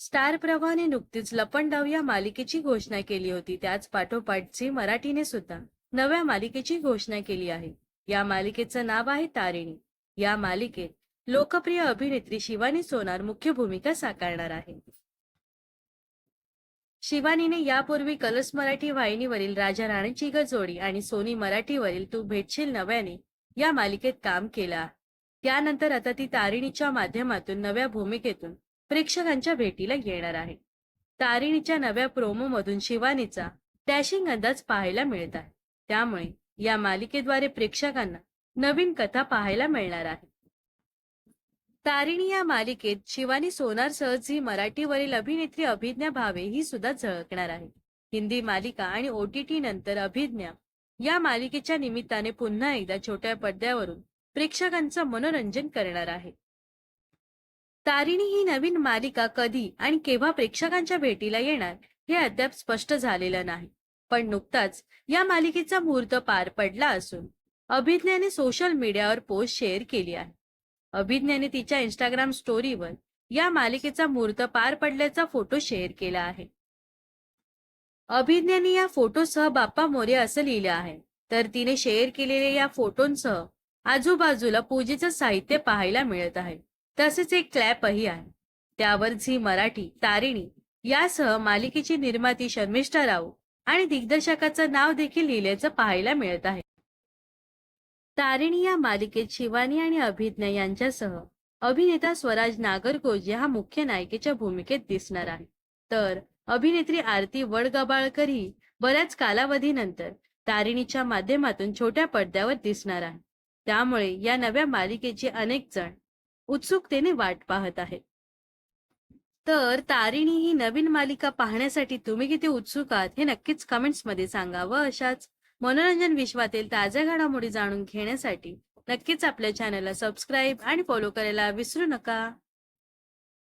Star प्रवाहाने नुकतीच लपंडाव या मालिकेची घोषणा केली होती. त्याच पाठोपाठ झी मराठीने सुद्धा नव्या मालिकेची घोषणा केली आहे. या मालिकेचं नाव आहे तारिणी. या मालिकेत लोकप्रिय अभिनेत्री शिवानी सोनार मुख्य भूमिका साकारणार आहे. शिवानीने यापूर्वी कलर्स मराठी वाहिनीवरील राजा राणीची गजोडी जोडी आणि सोनी मराठीवरील तू भेटशील नव्याने या मालिकेत काम केलं त्यानंतर आता ती तारिणीच्या माध्यमातून नव्या भूमिकेतून प्रेक्षकांच्या भेटीला येणार आहे. तारिणीच्या नव्या प्रोमो मधून शिवानीचा डॅशिंग अंदाज पाहायला मिळत आहे. त्यामुळे या मालिकेद्वारे प्रेक्षकांना नवीन कथा पाहायला मिळणार आहे. तारिणी या मालिकेत शिवानी सोनार सहज ही मराठीवरील अभिनेत्री अभिज्ञा भावे ही सुद्धा झळकणार आहे. हिंदी मालिका आणि ओटीटी नंतर अभिज्ञा या मालिकेच्या निमित्ताने पुन्हा एकदा छोट्या पडद्यावरून प्रेक्षकांचं मनोरंजन करणार आहे. तारिणी ही नवीन मालिका कधी आणि केव्हा प्रेक्षकांच्या भेटीला येणार हे अद्याप स्पष्ट झालेलं नाही. पण नुकताच या मालिकेचा मुहूर्त पार पडला असून अभिज्ञाने सोशल मीडियावर पोस्ट शेअर केली आहे. अभिज्ञाने तिच्या इंस्टाग्राम स्टोरीवर या मालिकेचा मुहूर्त पार पडल्याचा फोटो शेअर केला आहे. अभिज्ञाने या फोटोसह बाप्पा मोरे असं लिहिलं आहे. तर तिने शेअर केलेल्या या फोटोंसह आजूबाजूला पूजेचं साहित्य पाहायला मिळत आहे. तसेच एक क्लॅपही आहे. त्यावर झी मराठी तारिणी यासह मालिकेची निर्माती शर्मिष्ठा राव आणि दिग्दर्शकाचं नाव देखील लिहिल्याचं पाहायला मिळत आहे. तारिणी या मालिकेत शिवानी आणि अभिज्ञा यांच्यासह अभिनेता स्वराज नागरगोजे हा मुख्य नायिकेच्या भूमिकेत दिसणार आहे. तर अभिनेत्री आरती वडगबाळकर ही बऱ्याच कालावधीनंतर तारिणीच्या माध्यमातून छोट्या पडद्यावर दिसणार आहे. त्यामुळे या नव्या मालिकेची अनेक जण उत्सुकतेने वाट पाहत आहेत तर तारिणी ही नवीन मालिका पाहण्यासाठी तुम्ही किती उत्सुक आहात हे नक्कीच कमेंट्समध्ये सांगा व अशाच मनोरंजन विश्वातील ताज्या घडामोडी जाणून घेण्यासाठी नक्कीच आपल्या चॅनलला सबस्क्राईब आणि फॉलो करायला विसरू नका.